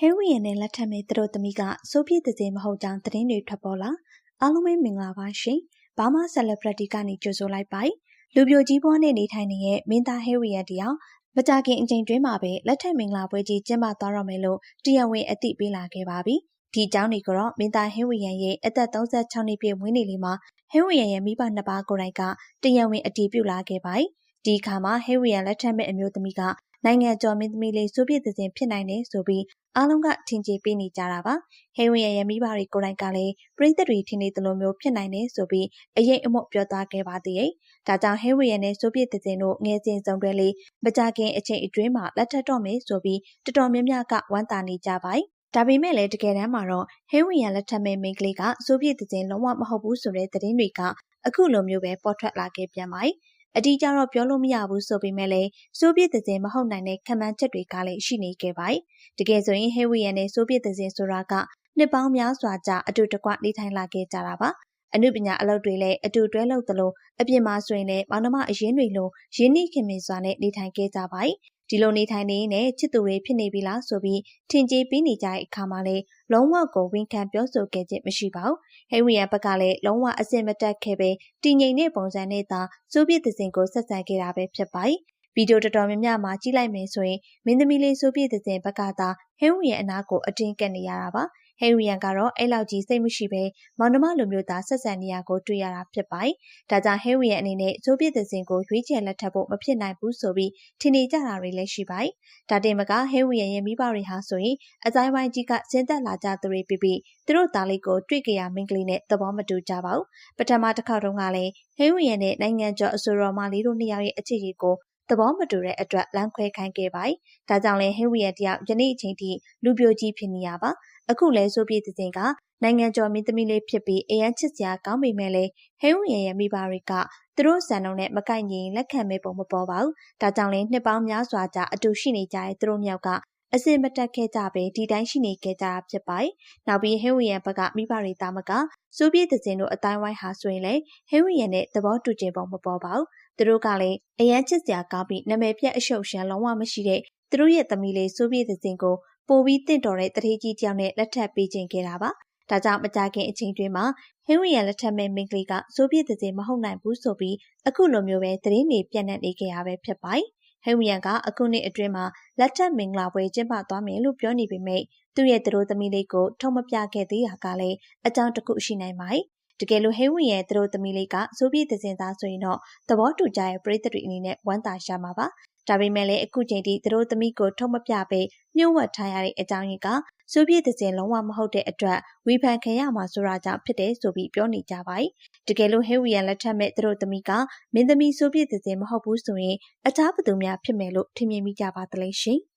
ဟဲဝီယန်နဲ့လက်ထပ်မဲ့သူတို့သမီးကဆိုဗီယက်တည်မဟုတ်ကြောင်းသတင်းတွေထွက်ပေါ်လာအားလုံးပဲမင်္ဂလာပါရှင်ဘာမာဆယ်လဘရတီကနေကြိုဆိုလိုက်ပါလူပြိုကြီးပွားနဲ့နေထိုင်နေတဲ့မင်းသားဟဲဝီယန်တယောက်မကြခင်အချိန်တွင်းမှာပဲလက်ထက်မင်္ဂလာပွဲကြီးကျင်းပသွားတော့မယ်လို့တရားဝင်အသိပေးလာခဲ့ပါပြီဒီအကြောင်းတွေကိုတော့မင်းသားဟဲဝီယန်ရဲ့အသက်36နှစ်ပြည့်ဝင်းနေလေးမှာဟဲဝီယန်ရဲ့မိဘနှစ်ပါးကိုယ်တိုင်ကတရားဝင်အတည်ပြုလာခဲ့ပါတယ်ဒီအခါမှာဟဲဝီယန်လက်ထက်မဲ့အမျိုးသမီးကနိုင်ငံကျော်မင်းသမီးလေးဆိုဗီယက်သတင်းဖြစ်နိုင်တယ်ဆိုပြီး အားလုံးကထင်ကြေးပေးနေကြတာပါဟေဝင်ရဲ့မိဘတွေကိုယ်တိုင်ကလည်းပြည်သက်တွေထင်နေသလိုမျိုးဖြစ်နိုင်တယ်ဆိုပြီးအရေးအမော့ပြောသွားခဲ့ပါသေးတယ်ဒါကြောင့်ဟေဝင်ရဲ့နဲ့ဆိုဗီယက်သတင်းတို့ငယ်စဉ်စုံတွဲလေးမကြခင်အချိန်အတွင်းမှာလက်ထပ်တော့မယ်ဆိုပြီးတော်တော်များများကဝမ်းသာနေကြပါတယ်ဒါပေမဲ့လည်းတကယ်တမ်းမှာတော့ဟဲဝီယန်လက်ထက်မဲ့မိန်းကလေးကဆိုဗီယက်သတင်းလုံးဝမဟုတ်ဘူးဆိုတဲ့သတင်းတွေကအခုလိုမျိုးပဲပေါ်ထွက်လာခဲ့ပြန်ပါတယ် အတီးကြတော့ပြောလို့မရဘူးဆိုပေမဲ့လည်းဆိုဗီယက်သတင်းမဟုတ်နိုင်တဲ့ခံမှန်းချက်တွေကလည်းရှိနေခဲ့ပါတယ်။တကယ်ဆိုရင်ဟေဝီယန်နဲ့ဆိုဗီယက်သတင်းဆိုတာကနှစ်ပေါင်းများစွာကြာအတူတကွနေထိုင်လာခဲ့ကြတာပါ။အမှုပညာအလုပ်တွေလည်းအတူတွဲလုပ်သလိုအပြင်မှာဆိုရင်လည်းမောင်နှမအရင်တွေလိုရင်းနှီးခင်မင်စွာနဲ့နေထိုင်ခဲ့ကြပါတယ်။ ဒီလိုနေထိုင်နေနဲ့ချစ်သူတွေဖြစ်နေပြီလားဆိုပြီးထင်ကြေးပေးနေကြတဲ့အခါမှာလေလုံးဝကိုဝန်ခံပြောဆိုခဲ့ခြင်းမရှိပါဘူးဟဲဝီယန်ဘက်ကလည်းလုံးဝအစင်မတက်ခဲ့ပဲတည်ငြိမ်တဲ့ပုံစံနဲ့သာဆိုဗီယက်သင်ကိုဆက်ဆံခဲ့တာပဲဖြစ်ပါတယ်ဗီ ဒီယိုတော်တော်များများမှာကြည့်လိုက်မယ်ဆိုရင်မင်းသမီးလေးဆိုဗီယက်သင်ဘက်ကသာဟဲဝီယန်အနာကိုအတင်းကပ်နေရတာပါဟဲရီယန်ကတော့အဲ့လောက်ကြီးစိတ်မရှိပဲမောင်နှမလိုမျိုးသားဆက်ဆံနေရကိုတွေ့ရတာဖြစ်ပါတယ်။ဒါကြောင့်ဟဲရီယန်အနေနဲ့ဆိုဗီယက်သင်ကိုရွေးချယ်လက်ထပ်ဖို့မဖြစ်နိုင်ဘူးဆိုပြီးထင်နေကြတာတွေလည်းရှိပါတယ်။ဒါတင်မကဟဲရီယန်ရဲ့မိဘတွေဟာဆိုရင်အကြိုင်းဝိုင်းကြီးကဆင်းသက်လာကြသူတွေပြီးပြီးသူတို့သားလေးကိုတွေ့ကြရမင်းကလေးနဲ့သဘောမတူကြပါဘူး။ပထမတစ်ခေါက်တုန်းကလည်းဟဲရီယန်နဲ့နိုင်ငံကျော်အဆိုတော်မလေးတို့နှစ်ယောက်ရဲ့အခြေအနေကို သဘောမတူတဲ့အတွက်လမ်းခွဲခိုင်းခဲ့ပါတယ်။ဒါကြောင့်လည်းဟဲဝီယန်တယောက်ယနေ့အချိန်ထိလူပြိုကြီးဖြစ်နေရပါ။အခုလဲဆိုပြည်တဲ့ကနိုင်ငံကျော်မင်းသမီးလေးဖြစ်ပြီးအရန်ချစ်စရာကောင်းပေမဲ့လည်းဟဲဝီယန်ရဲ့မိဘတွေကသူတို့စံနှုန်းနဲ့မကိုက်ညီလက်ခံမဲ့ပုံမပေါ်ပါဘူး။ဒါကြောင့်လည်းနှစ်ပေါင်းများစွာကြာအတူရှိနေကြတဲ့သူတို့မြောက်က အစင်မတက်ခဲ့ကြပဲဒီတိုင်းရှိနေခဲ့ကြတာဖြစ်ပါတယ်။နောက်ပြီးဟဲဝီယန်ဘက်ကမိဘတွေသားမကဆိုဗီယက်တဲ့တို့အတိုင်းဝိုင်းဟာဆိုရင်လည်းဟဲဝီယန်နဲ့သဘောတူခြင်းပုံမပေါ်ပါဘူး။သူတို့ကလည်းအရန်ချစ်စရာကောင်းပြီးနာမည်ပြတ်အရှုပ်ရှမ်းလုံးဝမရှိတဲ့သူတို့ရဲ့သမီးလေးဆိုဗီယက်တဲ့ကိုပိုပြီးတင့်တော်တဲ့တထေးကြီးတယောက်နဲ့လက်ထပ်ပေးခြင်းခဲ့တာပါ။ဒါကြောင့်မကြခင်အချိန်တွင်းမှာဟင်းဝီရလက်ထက်မဲ့မိန်းကလေးကဆိုဗီယက်တဲ့မဟုတ်နိုင်ဘူးဆိုပြီးအခုလိုမျိုးပဲသတင်းတွေပြန့်နှံ့နေခဲ့ရပဲဖြစ်ပါတယ်။ ဟဲဝီယန်ကအခုနှစ်အတွင်းမှာလက်ထက်မင်္ဂလာပွဲကျင်းပသွားမယ်လို့ပြောနေပေမဲ့သူ့ရဲ့သူတို့သမီးလေးကိုထုံမပြခဲ့သေးတာကလည်းအကြောင်းတစ်ခုရှိနိုင်ပါတယ်။တကယ်လို့ဟဲဝီရဲ့သူတို့သမီးလေးကဆိုဗီယက်သတင်းသားဆိုရင်တော့သဘောတူကြရဲ့ပြည်သက်တွေအနေနဲ့ဝမ်းသာရမှာပါ ဒါပေမဲ့လည်းအခုချိန်ထိသူတို့သမီးကိုထုတ်မပြပေးညှို့ဝှက်ထားရတဲ့အကြောင်းရင်းကဆိုဗီယက်တစင်လုံးဝမဟုတ်တဲ့အတွက်ဝေဖန်ခံရမှာဆိုတာကြောင့်ဖြစ်တယ်ဆိုပြီးပြောနေကြပါတယ်။တကယ်လို့ဟဲဝီယန်လက်ထက်မဲ့သူတို့သမီးကမင်းသမီးဆိုဗီယက်တစင်မဟုတ်ဘူးဆိုရင်အခြားဘသူများဖြစ်မယ်လို့ထင်မြင်မိကြပါသလဲရှင်။